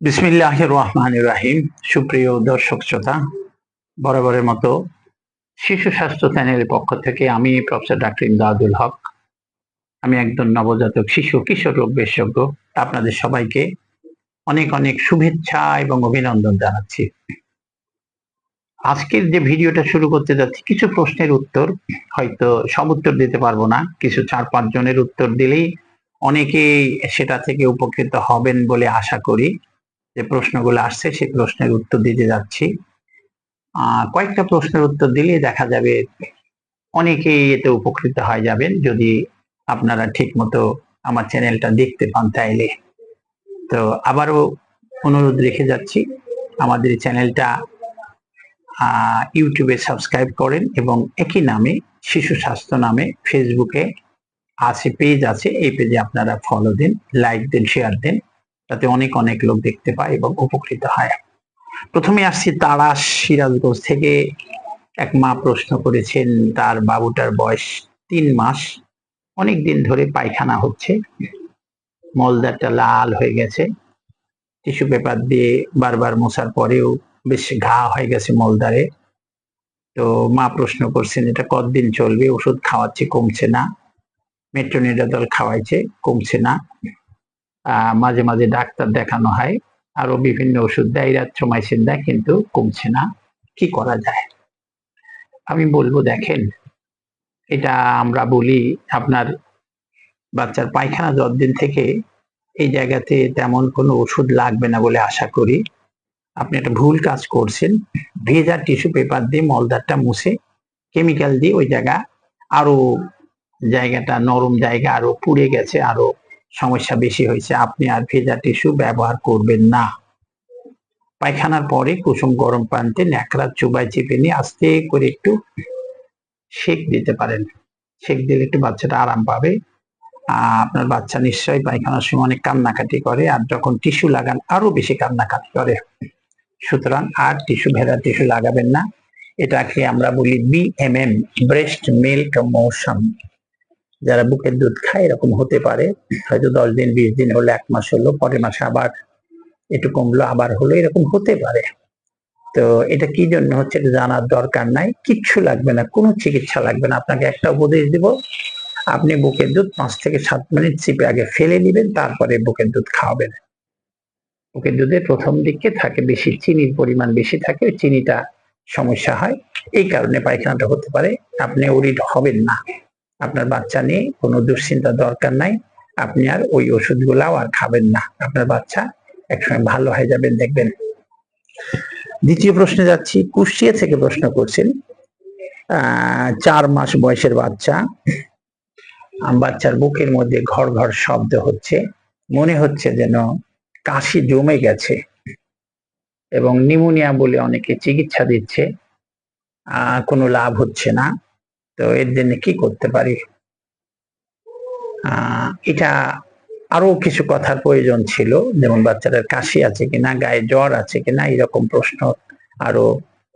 বিসমিল্লাহ রহমান রাহিম। সুপ্রিয় দর্শক শ্রোতা, বরাবরের মতো শিশু স্বাস্থ্য চ্যানেলের পক্ষ থেকে আমি প্রফেসর ডাক্তার ইমদাদুল হক। আমি একজন নবজাতক শিশু, কিশোর রোগ বিশেষজ্ঞ। আপনাদের সবাইকে অনেক অনেক শুভেচ্ছা এবং অভিনন্দন জানাচ্ছি। আজকের যে ভিডিওটা শুরু করতে যাচ্ছি, কিছু প্রশ্নের উত্তর। হয়তো সব উত্তর দিতে পারব না, কিছু চার পাঁচ জনের উত্তর দিলেই অনেকেই সেটা থেকে উপকৃত হবেন বলে আশা করি। যে প্রশ্নগুলো আসছে সেই প্রশ্নের উত্তর দিতে যাচ্ছি। কয়েকটা প্রশ্নের উত্তর দিলে দেখা যাবে অনেকেই এতে উপকৃত হয়ে যাবেন। যদি আপনারা ঠিক মতো আমার চ্যানেলটা দেখতে পান তাইলে। তো আবারও অনুরোধ রেখে যাচ্ছি, আমাদের চ্যানেলটা ইউটিউবে সাবস্ক্রাইব করেন এবং একই নামে, শিশু স্বাস্থ্য নামে ফেসবুকে আছে পেজ আছে, এই পেজে আপনারা ফলো দিন লাইক দিন শেয়ার দিন, তাতে অনেক অনেক লোক দেখতে পায় এবং উপকৃত হয়। প্রথমে আসছি তারাস সিরাজগঞ্জ থেকে। এক মা প্রশ্ন করেছেন, তার বাবুটার বয়স তিন মাস। অনেক দিন ধরে পায়খানা হচ্ছে। মলদারটা লাল হয়ে গেছে। টিস্যু পেপার দিয়ে বারবার মোছার পরেও বেশ ঘা হয়ে গেছে মলদারে। তো মা প্রশ্ন করছেন, এটা কতদিন চলবে? ওষুধ খাওয়াচ্ছে, কমছে না। মেট্রোনিডাদল খাওয়াইছে, কমছে না। মাঝে মাঝে ডাক্তার দেখানো হয় আরও বিভিন্ন ওষুধ দেয় রাত্রমাইসিন দেয়, কিন্তু কমছে না। কি করা যায়? আমি বলব, দেখেন, এটা আমরা বলি আপনার বাচ্চার পায়খানা যতদিন থেকে এই জায়গাতে তেমন কোনো ওষুধ লাগবে না বলে আশা করি। আপনি একটা ভুল কাজ করছেন ভেজা টিস্যু পেপার দিয়ে মলদারটা মুছে, কেমিক্যাল দিয়ে ওই জায়গা আরও জায়গাটা নরম জায়গা আরও পুড়ে গেছে, আরও সমস্যা বেশি হয়েছে। আপনি আর ভেজা টিস্যু ব্যবহার করবেন না। পায়খানার পরে কুসুম গরম পানিতে ন্যাকড়া চুবাই চেপে নিয়ে আস্তে করে একটু সেক দিতে পারেন। সেক দিলে একটু বাচ্চাটা আরাম পাবে। আপনার বাচ্চা নিশ্চয়ই পায়খানার সময় অনেক কান্নাকাটি করে আর যখন টিস্যু লাগান আরও বেশি কান্নাকাটি করে। সুতরাং আর টিস্যু, ভেজা টিস্যু লাগাবেন না। এটাকে আমরা বলি বিএমএম ব্রেস্ট মিল্ক মোশন যারা বুকের দুধ খায়, এরকম হতে পারে। হয়তো দশ দিন, বিশ দিন হলো, এক মাস হলো, পরের মাসে আবার একটু কমলো, আবার হলো, এরকম হতে পারে। তো এটা কি জন্য হচ্ছে জানার দরকার নাই। কিচ্ছু লাগবে না, কোনো চিকিৎসা লাগবে না। আপনাকে একটা উপদেশ দিব, আপনি বুকের দুধ পাঁচ থেকে সাত মিনিট চিপে আগে ফেলে দিবেন, তারপরে বুকের দুধ খাওয়াবেন। বুকের দুধে প্রথম দিকে থাকে বেশি, চিনির পরিমাণ বেশি থাকে চিনিটা সমস্যা হয়। এই কারণে পায়খানাটা হতে পারে। আপনি ওরিড হবেন না। আপনার বাচ্চা নিয়ে কোনো দুশ্চিন্তার দরকার নাই। আপনি আর ওই ওষুধগুলাও আর খাবেন না। আপনার বাচ্চা একসময় ভালো হয়ে যাবেন দেখবেন। দ্বিতীয় প্রশ্নে যাচ্ছি, কুষ্টিয়া থেকে প্রশ্ন করছেন চার মাস বয়সের বাচ্চা বাচ্চার বুকের মধ্যে ঘর ঘর শব্দ হচ্ছে, মনে হচ্ছে যেন কাশি জমে গেছে এবং নিউমোনিয়া বলে অনেকে চিকিৎসা দিচ্ছে কোনো লাভ হচ্ছে না। তো এর জন্য কি করতে পারি? এটা আরও কিছু কথার প্রয়োজন ছিল। যেমন বাচ্চাটার কাশি আছে কিনা, গায়ে জ্বর আছে কিনা, এরকম প্রশ্ন আরও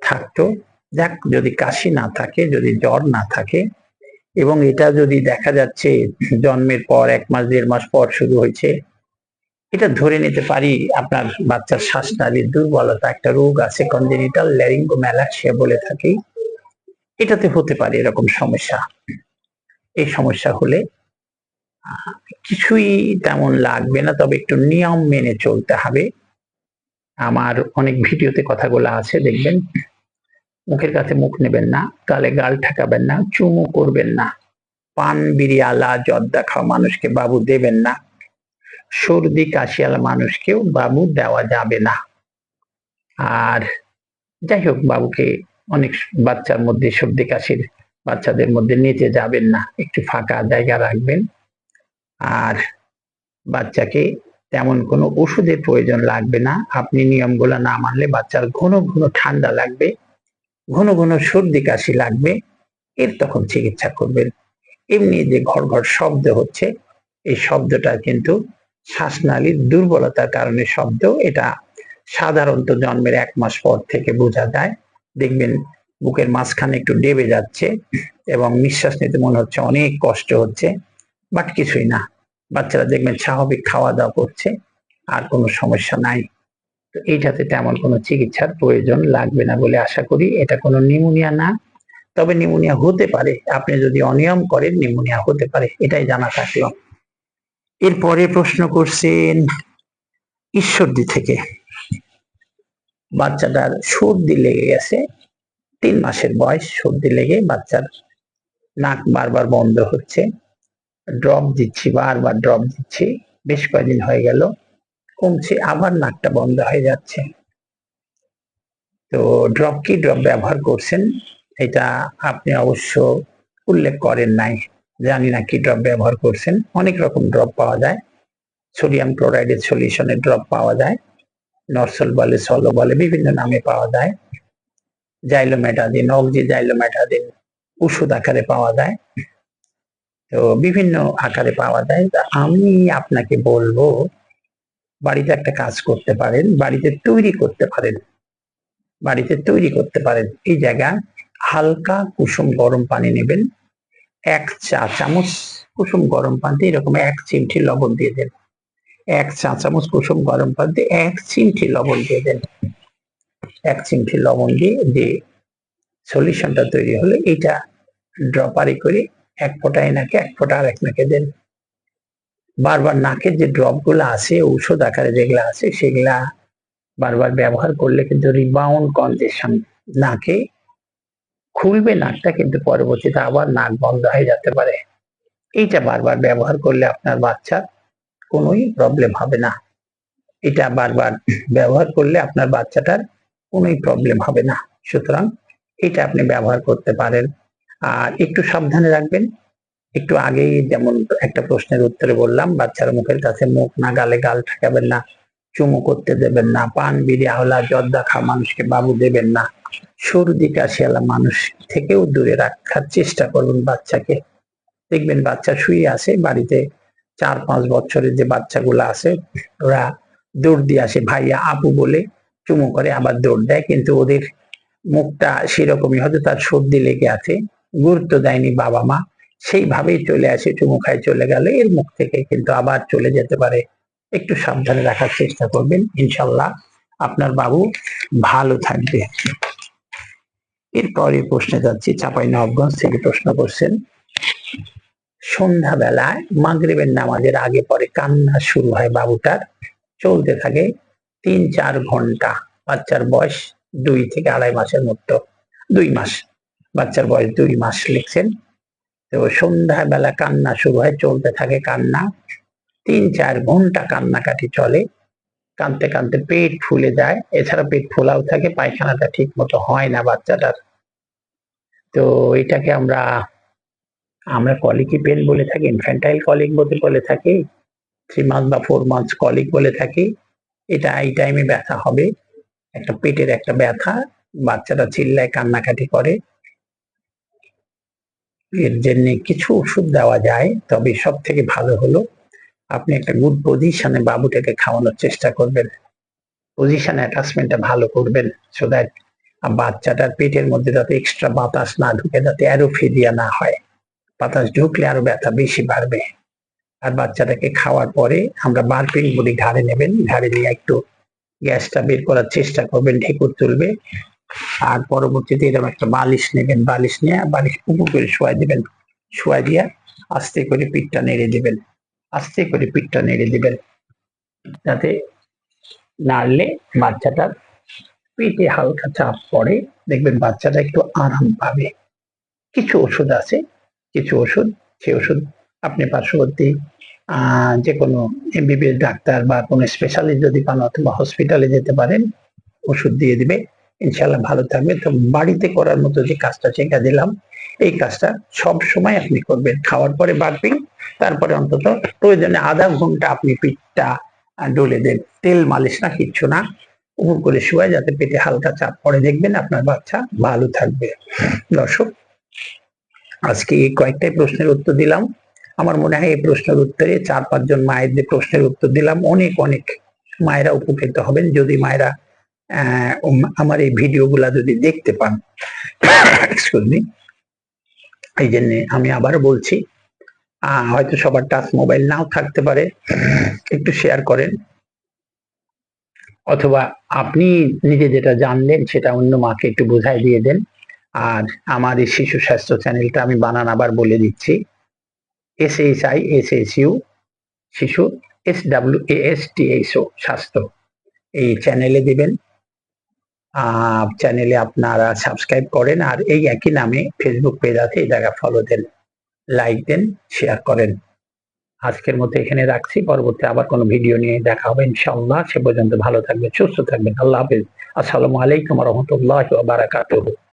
থাকতো। যাক, যদি কাশি না থাকে, যদি জ্বর না থাকে, এবং এটা যদি দেখা যাচ্ছে জন্মের পর, এক মাস, দেড় মাস পর শুরু হয়েছে, এটা ধরে নিতে পারি আপনার বাচ্চার শ্বাসনালীর দুর্বলতা। একটা রোগ আছে কনজেনিটাল ল্যারিঙ্গোম্যালাক্সিয়া বলে থাকি এটাতে হতে পারে এরকম সমস্যা। এই সমস্যা হলে কিছুই তেমন লাগবে না, তবে একটু নিয়ম মেনে চলতে হবে। আমার অনেক ভিডিওতে কথাগুলো আছে, দেখবেন। মুখের কাছে মুখ নেবেন না, গালে গাল ঠেকাবেন না, চুমু করবেন না, পান বিরিয়ালা জর্দা খাওয়া মানুষকে বাবু দেবেন না, সর্দি কাশিয়ালা মানুষকেও বাবু দেওয়া যাবে না। আর যাই হোক, বাবুকে অনেক বাচ্চার মধ্যে সর্দি কাশির বাচ্চাদের মধ্যে নিতে যাবেন না। একটু ফাঁকা জায়গা রাখবেন। আর বাচ্চাকে তেমন কোনো ওষুধের প্রয়োজন লাগবে না। আপনি নিয়মগুলো না মানলে বাচ্চার ঘন ঘন ঠান্ডা লাগবে, ঘন ঘন সর্দি কাশি লাগবে, এর তখন চিকিৎসা করবেন। এমনি যে ঘর ঘর শব্দ হচ্ছে, এই শব্দটা কিন্তু শ্বাসনালীর দুর্বলতার কারণে শব্দ, এটা সাধারণত জন্মের এক মাস পর থেকে বোঝা যায়। দেখবেন বুকের মাঝখানে একটু ডেবে যাচ্ছে এবং নিঃশ্বাস নিতে মনে হচ্ছে অনেক কষ্ট হচ্ছে বাট কিছুই না। বাচ্চারা দেখবেন স্বাভাবিক খাওয়া দাওয়া করছে, আর কোনো সমস্যা নাই। তো এইটাতে তেমন কোনো চিকিৎসার প্রয়োজন লাগবে না বলে আশা করি। এটা কোনো নিউমোনিয়া না, তবে নিউমোনিয়া হতে পারে। আপনি যদি অনিয়ম করেন নিউমোনিয়া হতে পারে। এটাই জানা থাকল। এরপরে প্রশ্ন করছেন ঈশ্বরদী থেকে। বাচ্চাটার সর্দি লেগে গেছে। তিন মাসের বয়স, সর্দি লেগে বাচ্চার নাক বারবার বন্ধ হচ্ছে। ড্রপ দিচ্ছি, বারবার ড্রপ দিচ্ছি। বেশ কয়েকদিন হয়ে গেল, কমছে, আবার নাকটা বন্ধ হয়ে যাচ্ছে। তো ড্রপ কি ড্রপ ব্যবহার করছেন, এটা আপনি অবশ্য উল্লেখ করেন নাই। জানি না কি ড্রপ ব্যবহার করছেন। অনেক রকম ড্রপ পাওয়া যায়। সোডিয়াম ক্লোরাইডের সলিউশনের ড্রপ পাওয়া যায়। নরসল বলে, সলো বলে, বিভিন্ন নামে পাওয়া যায়। জাইলোমেটাদিন অক্সি জাইলোমেটাদিন ওষুধ আকারে পাওয়া যায়। তো বিভিন্ন আকারে পাওয়া যায়। তা আমি আপনাকে বলব, বাড়িতে একটা কাজ করতে পারেন, বাড়িতে তৈরি করতে পারেন। বাড়িতে তৈরি করতে পারেন। এই জায়গা হালকা কুসুম গরম পানি নেবেন। এক চা চামচ কুসুম গরম পানিতে এরকম এক চিমটি লবণ দিয়ে দেন এক চা চামচ কুসুম গরম পানিতে এক চিমটি লবণ দিয়ে দেন। এক চিমটি লবণ দিয়ে যে সলিউশনটা তৈরি হলে এটা ড্রপারি করে এক ফোঁটা এনাকে, এক ফোঁটা আর এক নাকে দেন। বারবার নাকের যে ড্রপগুলো আছে, ঔষধ আকারে যেগুলো আছে, সেগুলা বারবার ব্যবহার করলে কিন্তু রিবাউন্ড কনজেশন নাকে খুলবে, নাকটা কিন্তু পরবর্তীতে আবার নাক বন্ধ হয়ে যেতে পারে। এইটা বারবার ব্যবহার করলে আপনার বাচ্চার কোনোই প্রবলেম হবে না। এটা বারবার ব্যবহার করলে আপনার বাচ্চাটার কোনোই প্রবলেম হবে না। সুতরাং এটা আপনি ব্যবহার করতে পারেন। আর একটু সাবধানে রাখবেন। একটু আগেই যেমন একটা প্রশ্নের উত্তরে বললাম, বাচ্চার মুখের কাছে মুখ না, গালে গাল ঠেকাবেন না, চুমু করতে দেবেন না, পান, বিড়ি আহলা জর্দা খা মানুষকে বাবু দেবেন না। সর্দি কাশিয়ালা মানুষ থেকেও দূরে রাখার চেষ্টা করবেন বাচ্চাকে। দেখবেন বাচ্চা শুয়ে আছে, বাড়িতে চার পাঁচ বছরের যে বাচ্চাগুলো আছে, ওরা দৌড় দিয়ে আসে, ভাইয়া, আপু বলে চুমু করে আবার দৌড় দেয়। কিন্তু ওদের মুখটা সেরকমই, হয়তো তার সর্দি লেগে আছে, গুরুত্ব দেয়নি বাবা মা সেইভাবেই চলে আসে, চুমু খায়, চলে গেলে। এর মুখ থেকে কিন্তু আবার চলে যেতে পারে। একটু সাবধানে রাখার চেষ্টা করবেন ইনশাল্লাহ আপনার বাবু ভালো থাকবে। এরপরে প্রশ্নে যাচ্ছি চাপাই নবগঞ্জ থেকে প্রশ্ন করছেন সন্ধ্যাবেলায় মাগরিবের নামাজের আগে পরে কান্না শুরু হয় বাবুটার। চলতে থাকে তিন চার ঘণ্টা। বাচ্চার বয়স দুই থেকে আড়াই মাসের মতো। দুই মাস। বাচ্চার বয়স দুই মাস লিখছেন। তো সন্ধ্যাবেলা কান্না শুরু হয়, চলতে থাকে কান্না। তিন চার ঘণ্টা কান্নাকাটি চলে। কানতে কানতে পেট ফুলে যায়। এছাড়া পেট ফোলাও থাকে, পায়খানাটা ঠিক মতো হয় না বাচ্চাটার। তো এটাকে আমরা আমরা কলিকি পেন বলে থাকি ইনফ্যান্টাইল কলিক বলে থাকি থ্রি মান্থ বা ফোর মান্থস কলিক বলে থাকি, এটা এই টাইমে ব্যথা হবে। একটা পেটের একটা ব্যথা, বাচ্চাটা চিল্লায়, কান্নাকাটি করে। এর জন্য কিছু ওষুধ দেওয়া যায়, তবে সব থেকে ভালো হলো, আপনি একটা গুড পজিশনে বাবুটাকে খাওয়ানোর চেষ্টা করবেন। পজিশন অ্যাটাচমেন্টটা ভালো করবেন সো দ্যাট বাচ্চাটার পেটের মধ্যে যাতে এক্সট্রা বাতাস না ঢুকে, যাতে অ্যারোফেরিয়া না হয়। বাতাস ঢুকলে আরও ব্যথা বেশি বাড়বে। আর বাচ্চাটাকে খাওয়ার পরে আমরা বার্পিং বলি ঘাড়ে নেবেন ঘাড়ে নিয়ে একটু গ্যাসটা বের করার চেষ্টা করবেন, ঢেকুর তুলবে। আর পরবর্তীতে এরকম একটা বালিশ নেবেন, বালিশ নিয়ে বালিশ উপর করে শোয়াই দেবেন, শোয়াই দিয়ে আস্তে করে পিঠটা নেড়ে দেবেন, আস্তে করে পিঠটা নেড়ে দেবেন। যাতে নাড়লে বাচ্চাটার পেটে হালকা চাপ পড়ে, দেখবেন বাচ্চাটা একটু আরাম পাবে। কিছু ওষুধ আছে কিছু ওষুধ, সেই ওষুধ আপনি পার্শ্ববর্তী যে কোনো এমবিবিএস ডাক্তার বা কোনো স্পেশালিস্ট যদি পান অথবা হসপিটালে যেতে পারেন, ওষুধ দিয়ে দিবে। ইনশাল্লাহ ভালো থাকবে। তো বাড়িতে করার মতো যে কাজটা শেখা দিলাম, এই কাজটা সব সময় আপনি করবেন। খাওয়ার পরে বাড়বেন, তারপরে অন্তত প্রয়োজনে আধা ঘণ্টা আপনি পিঠটা ডলে দেন। তেল মালিশ না, কিচ্ছু না। উপর করে শুয়ে যাতে পেটে হালকা চাপ পড়ে। দেখবেন আপনার বাচ্চা ভালো থাকবে। দর্শক আজকে এই কয়েকটাই প্রশ্নের উত্তর দিলাম। আমার মনে হয় এই প্রশ্নের উত্তরে চার পাঁচজন মায়ের যে প্রশ্নের উত্তর দিলাম, অনেক অনেক মায়েরা উপকৃত হবেন যদি মায়েরা আমার এই ভিডিওগুলা যদি দেখতে পান। এই জন্য আমি আবার বলছি হয়তো সবার টাচ মোবাইল নাও থাকতে পারে। একটু শেয়ার করেন। অথবা আপনি নিজে যেটা জানলেন সেটা অন্য মাকে একটু বোঝাই দিয়ে দেন। আর আমার এই শিশু স্বাস্থ্য চ্যানেলটা আমি বানান আবার বলে দিচ্ছি। S H I S S U শিশু S W S T H O, স্বাস্থ্য। এই চ্যানেলে দিবেন। চ্যানেলে আপনারা সাবস্ক্রাইব করেন আর এই একই নামে ফেসবুক পেজ আছে, এই জায়গা ফলো দেন লাইক দেন শেয়ার করেন। আজকের মতো এখানে রাখছি। পরবর্তী আবার কোনো ভিডিও নিয়ে দেখা হবে ইনশাআল্লাহ। সে পর্যন্ত ভালো থাকবেন, সুস্থ থাকবেন। আল্লাহ হাফেজ। আসসালামু আলাইকুম রহমতুল্লাহ বারাকাতুহ।